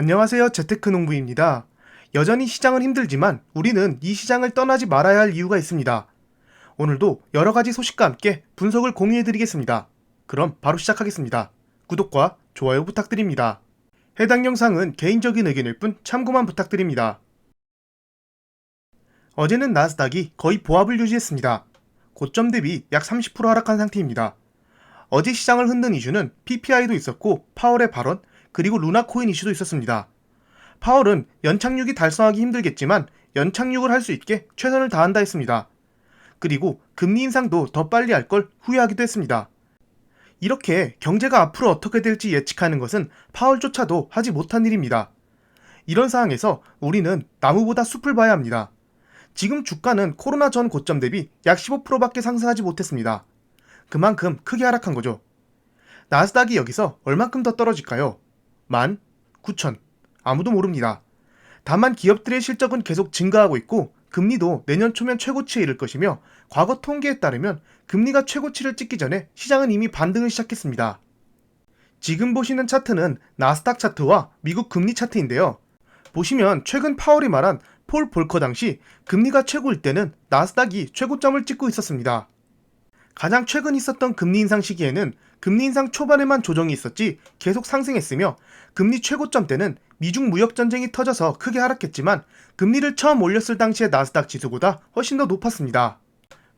안녕하세요. 재테크 농부입니다. 여전히 시장은 힘들지만 우리는 이 시장을 떠나지 말아야 할 이유가 있습니다. 오늘도 여러 가지 소식과 함께 분석을 공유해 드리겠습니다. 그럼 바로 시작하겠습니다. 구독과 좋아요 부탁드립니다. 해당 영상은 개인적인 의견일 뿐 참고만 부탁드립니다. 어제는 나스닥이 거의 보합을 유지했습니다. 고점 대비 약 30% 하락한 상태입니다. 어제 시장을 흔든 이슈는 PPI도 있었고 파월의 발언 그리고 루나 코인 이슈도 있었습니다. 파월은 연착륙이 달성하기 힘들겠지만 연착륙을 할 수 있게 최선을 다한다 했습니다. 그리고 금리 인상도 더 빨리 할 걸 후회하기도 했습니다. 이렇게 경제가 앞으로 어떻게 될지 예측하는 것은 파월조차도 하지 못한 일입니다. 이런 상황에서 우리는 나무보다 숲을 봐야 합니다. 지금 주가는 코로나 전 고점 대비 약 15%밖에 상승하지 못했습니다. 그만큼 크게 하락한 거죠. 나스닥이 여기서 얼만큼 더 떨어질까요? 만, 9천. 아무도 모릅니다. 다만 기업들의 실적은 계속 증가하고 있고 금리도 내년 초면 최고치에 이를 것이며 과거 통계에 따르면 금리가 최고치를 찍기 전에 시장은 이미 반등을 시작했습니다. 지금 보시는 차트는 나스닥 차트와 미국 금리 차트인데요. 보시면 최근 파월이 말한 폴 볼커 당시 금리가 최고일 때는 나스닥이 최고점을 찍고 있었습니다. 가장 최근 있었던 금리 인상 시기에는 금리 인상 초반에만 조정이 있었지 계속 상승했으며 금리 최고점 때는 미중 무역 전쟁이 터져서 크게 하락했지만 금리를 처음 올렸을 당시의 나스닥 지수보다 훨씬 더 높았습니다.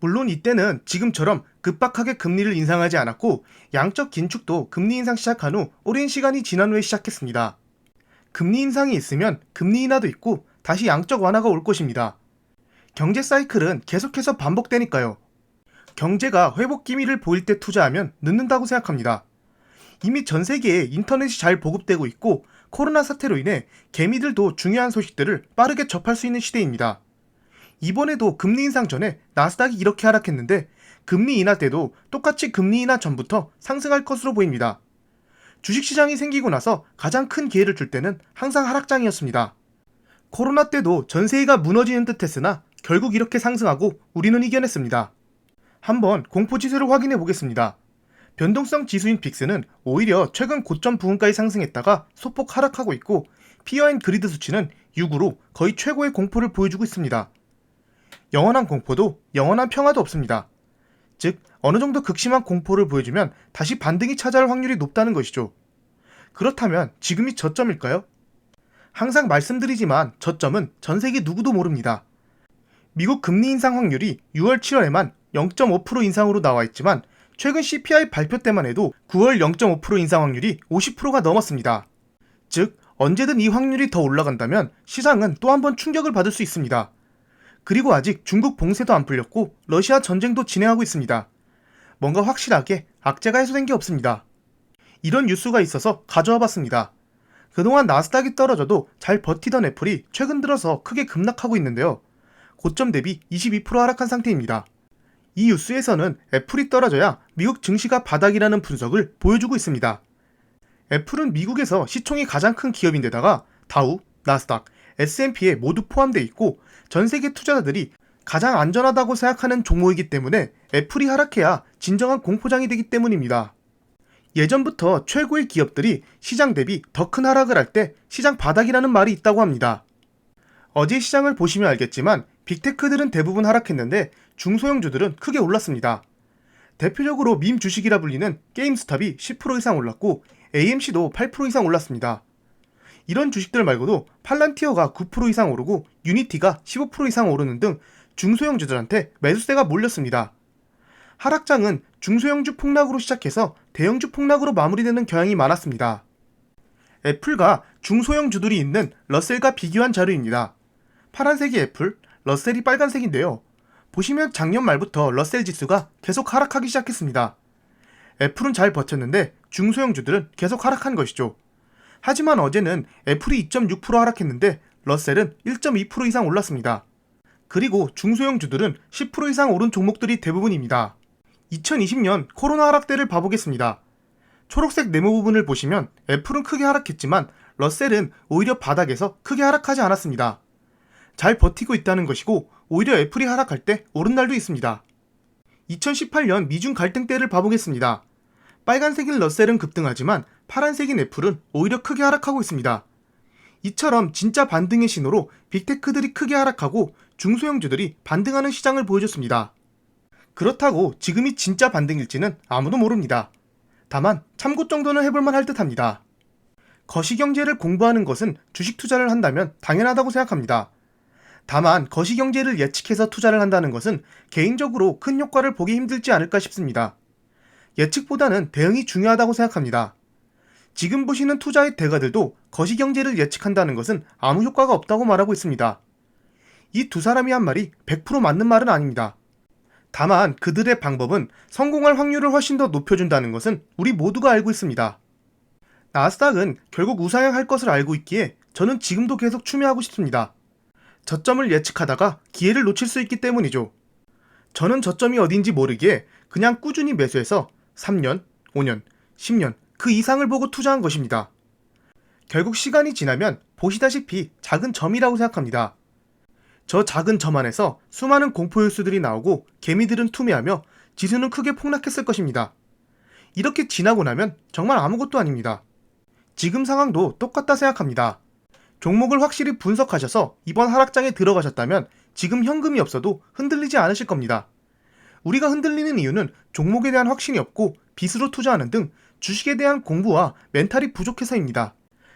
물론 이때는 지금처럼 급박하게 금리를 인상하지 않았고 양적 긴축도 금리 인상 시작한 후 오랜 시간이 지난 후에 시작했습니다. 금리 인상이 있으면 금리 인하도 있고 다시 양적 완화가 올 것입니다. 경제 사이클은 계속해서 반복되니까요. 경제가 회복 기미를 보일 때 투자하면 늦는다고 생각합니다. 이미 전 세계에 인터넷이 잘 보급되고 있고 코로나 사태로 인해 개미들도 중요한 소식들을 빠르게 접할 수 있는 시대입니다. 이번에도 금리 인상 전에 나스닥이 이렇게 하락했는데 금리 인하 때도 똑같이 금리 인하 전부터 상승할 것으로 보입니다. 주식시장이 생기고 나서 가장 큰 기회를 줄 때는 항상 하락장이었습니다. 코로나 때도 전 세계가 무너지는 듯 했으나 결국 이렇게 상승하고 우리는 이겨냈습니다. 한번 공포지수를 확인해 보겠습니다. 변동성 지수인 빅스는 오히려 최근 고점 부근까지 상승했다가 소폭 하락하고 있고 피어앤 그리드 수치는 6으로 거의 최고의 공포를 보여주고 있습니다. 영원한 공포도 영원한 평화도 없습니다. 즉 어느 정도 극심한 공포를 보여주면 다시 반등이 찾아올 확률이 높다는 것이죠. 그렇다면 지금이 저점일까요? 항상 말씀드리지만 저점은 전 세계 누구도 모릅니다. 미국 금리 인상 확률이 6월 7월에만 0.5% 인상으로 나와 있지만 최근 CPI 발표 때만 해도 9월 0.5% 인상 확률이 50%가 넘었습니다. 즉, 언제든 이 확률이 더 올라간다면 시장은 또 한 번 충격을 받을 수 있습니다. 그리고 아직 중국 봉쇄도 안 풀렸고 러시아 전쟁도 진행하고 있습니다. 뭔가 확실하게 악재가 해소된 게 없습니다. 이런 뉴스가 있어서 가져와 봤습니다. 그동안 나스닥이 떨어져도 잘 버티던 애플이 최근 들어서 크게 급락하고 있는데요. 고점 대비 22% 하락한 상태입니다. 이 뉴스에서는 애플이 떨어져야 미국 증시가 바닥이라는 분석을 보여주고 있습니다. 애플은 미국에서 시총이 가장 큰 기업인데다가 다우, 나스닥, S&P에 모두 포함되어 있고 전 세계 투자자들이 가장 안전하다고 생각하는 종목이기 때문에 애플이 하락해야 진정한 공포장이 되기 때문입니다. 예전부터 최고의 기업들이 시장 대비 더 큰 하락을 할 때 시장 바닥이라는 말이 있다고 합니다. 어제 시장을 보시면 알겠지만 빅테크들은 대부분 하락했는데 중소형주들은 크게 올랐습니다. 대표적으로 밈 주식이라 불리는 게임스탑이 10% 이상 올랐고 AMC도 8% 이상 올랐습니다. 이런 주식들 말고도 팔란티어가 9% 이상 오르고 유니티가 15% 이상 오르는 등 중소형주들한테 매수세가 몰렸습니다. 하락장은 중소형주 폭락으로 시작해서 대형주 폭락으로 마무리되는 경향이 많았습니다. 애플과 중소형주들이 있는 러셀과 비교한 자료입니다. 파란색이 애플, 러셀이 빨간색인데요. 보시면 작년 말부터 러셀 지수가 계속 하락하기 시작했습니다. 애플은 잘 버텼는데 중소형주들은 계속 하락한 것이죠. 하지만 어제는 애플이 2.6% 하락했는데 러셀은 1.2% 이상 올랐습니다. 그리고 중소형주들은 10% 이상 오른 종목들이 대부분입니다. 2020년 코로나 하락 때를 봐보겠습니다. 초록색 네모 부분을 보시면 애플은 크게 하락했지만 러셀은 오히려 바닥에서 크게 하락하지 않았습니다. 잘 버티고 있다는 것이고 오히려 애플이 하락할 때 오른 날도 있습니다. 2018년 미중 갈등 때를 봐보겠습니다. 빨간색인 러셀은 급등하지만 파란색인 애플은 오히려 크게 하락하고 있습니다. 이처럼 진짜 반등의 신호로 빅테크들이 크게 하락하고 중소형주들이 반등하는 시장을 보여줬습니다. 그렇다고 지금이 진짜 반등일지는 아무도 모릅니다. 다만 참고 정도는 해볼만 할 듯합니다. 거시경제를 공부하는 것은 주식 투자를 한다면 당연하다고 생각합니다. 다만 거시경제를 예측해서 투자를 한다는 것은 개인적으로 큰 효과를 보기 힘들지 않을까 싶습니다. 예측보다는 대응이 중요하다고 생각합니다. 지금 보시는 투자의 대가들도 거시경제를 예측한다는 것은 아무 효과가 없다고 말하고 있습니다. 이 두 사람이 한 말이 100% 맞는 말은 아닙니다. 다만 그들의 방법은 성공할 확률을 훨씬 더 높여준다는 것은 우리 모두가 알고 있습니다. 나스닥은 결국 우상향할 것을 알고 있기에 저는 지금도 계속 추매하고 싶습니다. 저점을 예측하다가 기회를 놓칠 수 있기 때문이죠. 저는 저점이 어딘지 모르기에 그냥 꾸준히 매수해서 3년, 5년, 10년 그 이상을 보고 투자한 것입니다. 결국 시간이 지나면 보시다시피 작은 점이라고 생각합니다. 저 작은 점 안에서 수많은 공포 요소들이 나오고 개미들은 투매하며 지수는 크게 폭락했을 것입니다. 이렇게 지나고 나면 정말 아무것도 아닙니다. 지금 상황도 똑같다 생각합니다. 종목을 확실히 분석하셔서 이번 하락장에 들어가셨다면 지금 현금이 없어도 흔들리지 않으실 겁니다. 우리가 흔들리는 이유는 종목에 대한 확신이 없고 빚으로 투자하는 등 주식에 대한 공부와 멘탈이 부족해서입니다.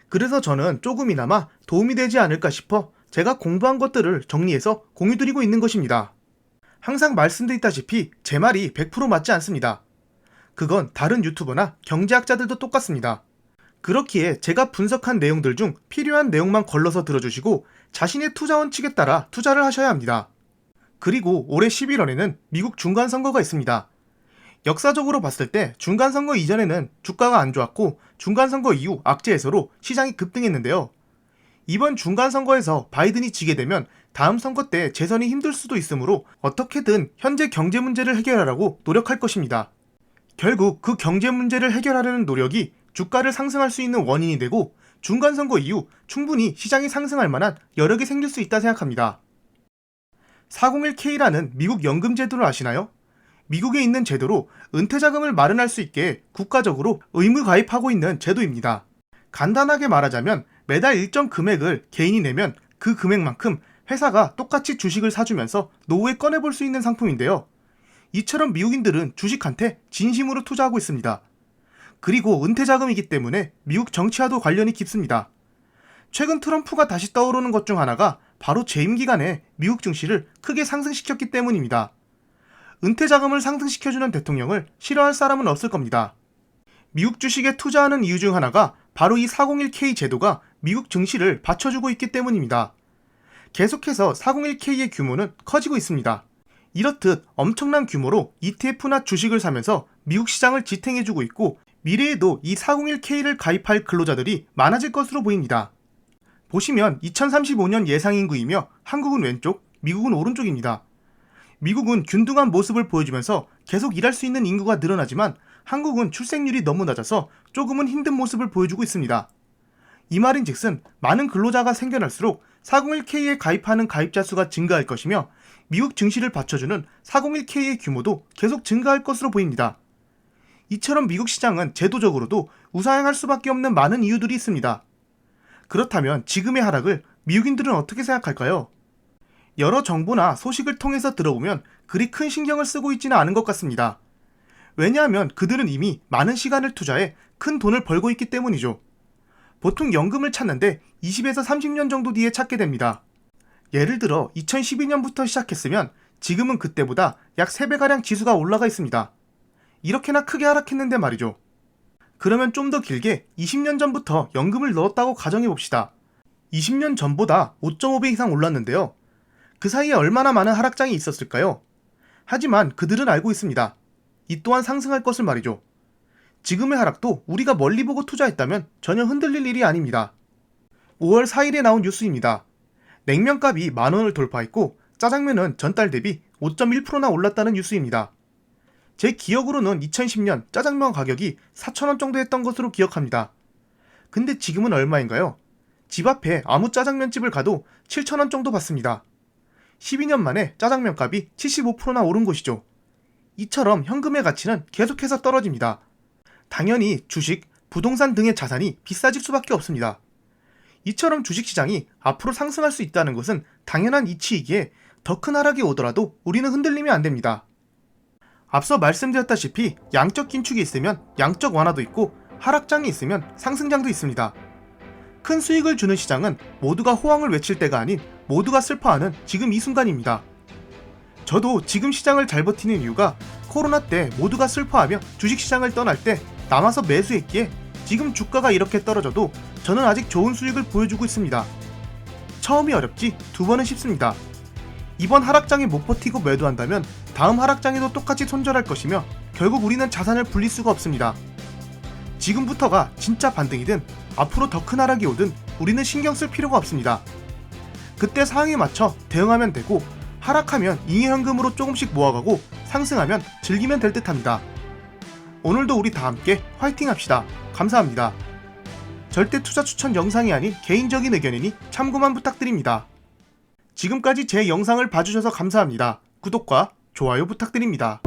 그래서 저는 조금이나마 도움이 되지 않을까 싶어 제가 공부한 것들을 정리해서 공유드리고 있는 것입니다. 항상 말씀드렸다시피 제 말이 100% 맞지 않습니다. 그건 다른 유튜버나 경제학자들도 똑같습니다. 그렇기에 제가 분석한 내용들 중 필요한 내용만 걸러서 들어주시고 자신의 투자 원칙에 따라 투자를 하셔야 합니다. 그리고 올해 11월에는 미국 중간선거가 있습니다. 역사적으로 봤을 때 중간선거 이전에는 주가가 안 좋았고 중간선거 이후 악재 해소로 시장이 급등했는데요. 이번 중간선거에서 바이든이 지게 되면 다음 선거 때 재선이 힘들 수도 있으므로 어떻게든 현재 경제 문제를 해결하라고 노력할 것입니다. 결국 그 경제 문제를 해결하려는 노력이 주가를 상승할 수 있는 원인이 되고 중간 선거 이후 충분히 시장이 상승할 만한 여력이 생길 수 있다 생각합니다. 401k라는 미국 연금 제도를 아시나요? 미국에 있는 제도로 은퇴 자금을 마련할 수 있게 국가적으로 의무 가입하고 있는 제도입니다. 간단하게 말하자면 매달 일정 금액을 개인이 내면 그 금액만큼 회사가 똑같이 주식을 사주면서 노후에 꺼내볼 수 있는 상품인데요. 이처럼 미국인들은 주식한테 진심으로 투자하고 있습니다. 그리고 은퇴 자금이기 때문에 미국 정치와도 관련이 깊습니다. 최근 트럼프가 다시 떠오르는 것 중 하나가 바로 재임 기간에 미국 증시를 크게 상승시켰기 때문입니다. 은퇴 자금을 상승시켜주는 대통령을 싫어할 사람은 없을 겁니다. 미국 주식에 투자하는 이유 중 하나가 바로 이 401k 제도가 미국 증시를 받쳐주고 있기 때문입니다. 계속해서 401k의 규모는 커지고 있습니다. 이렇듯 엄청난 규모로 ETF나 주식을 사면서 미국 시장을 지탱해주고 있고 미래에도 이 401k를 가입할 근로자들이 많아질 것으로 보입니다. 보시면 2035년 예상 인구이며 한국은 왼쪽, 미국은 오른쪽입니다. 미국은 균등한 모습을 보여주면서 계속 일할 수 있는 인구가 늘어나지만 한국은 출생률이 너무 낮아서 조금은 힘든 모습을 보여주고 있습니다. 이 말인 즉슨 많은 근로자가 생겨날수록 401k에 가입하는 가입자 수가 증가할 것이며 미국 증시를 받쳐주는 401k의 규모도 계속 증가할 것으로 보입니다. 이처럼 미국 시장은 제도적으로도 우상향할 수밖에 없는 많은 이유들이 있습니다. 그렇다면 지금의 하락을 미국인들은 어떻게 생각할까요? 여러 정보나 소식을 통해서 들어보면 그리 큰 신경을 쓰고 있지는 않은 것 같습니다. 왜냐하면 그들은 이미 많은 시간을 투자해 큰 돈을 벌고 있기 때문이죠. 보통 연금을 찾는데 20에서 30년 정도 뒤에 찾게 됩니다. 예를 들어 2012년부터 시작했으면 지금은 그때보다 약 3배가량 지수가 올라가 있습니다. 이렇게나 크게 하락했는데 말이죠. 그러면 좀 더 길게 20년 전부터 연금을 넣었다고 가정해 봅시다. 20년 전보다 5.5배 이상 올랐는데요. 그 사이에 얼마나 많은 하락장이 있었을까요? 하지만 그들은 알고 있습니다. 이 또한 상승할 것을 말이죠. 지금의 하락도 우리가 멀리 보고 투자했다면 전혀 흔들릴 일이 아닙니다. 5월 4일에 나온 뉴스입니다. 냉면값이 만 원을 돌파했고 짜장면은 전달 대비 5.1%나 올랐다는 뉴스입니다. 제 기억으로는 2010년 짜장면 가격이 4,000원 정도 했던 것으로 기억합니다. 근데 지금은 얼마인가요? 집 앞에 아무 짜장면 집을 가도 7,000원 정도 받습니다. 12년 만에 짜장면 값이 75%나 오른 것이죠. 이처럼 현금의 가치는 계속해서 떨어집니다. 당연히 주식, 부동산 등의 자산이 비싸질 수밖에 없습니다. 이처럼 주식시장이 앞으로 상승할 수 있다는 것은 당연한 이치이기에 더 큰 하락이 오더라도 우리는 흔들리면 안 됩니다. 앞서 말씀드렸다시피 양적 긴축이 있으면 양적 완화도 있고 하락장이 있으면 상승장도 있습니다. 큰 수익을 주는 시장은 모두가 호황을 외칠 때가 아닌 모두가 슬퍼하는 지금 이 순간입니다. 저도 지금 시장을 잘 버티는 이유가 코로나 때 모두가 슬퍼하며 주식시장을 떠날 때 남아서 매수했기에 지금 주가가 이렇게 떨어져도 저는 아직 좋은 수익을 보여주고 있습니다. 처음이 어렵지 두 번은 쉽습니다. 이번 하락장에 못 버티고 매도한다면 다음 하락장에도 똑같이 손절할 것이며 결국 우리는 자산을 불릴 수가 없습니다. 지금부터가 진짜 반등이든 앞으로 더 큰 하락이 오든 우리는 신경 쓸 필요가 없습니다. 그때 상황에 맞춰 대응하면 되고 하락하면 잉여현금으로 조금씩 모아가고 상승하면 즐기면 될 듯합니다. 오늘도 우리 다 함께 화이팅 합시다. 감사합니다. 절대 투자 추천 영상이 아닌 개인적인 의견이니 참고만 부탁드립니다. 지금까지 제 영상을 봐주셔서 감사합니다. 구독과 좋아요 부탁드립니다.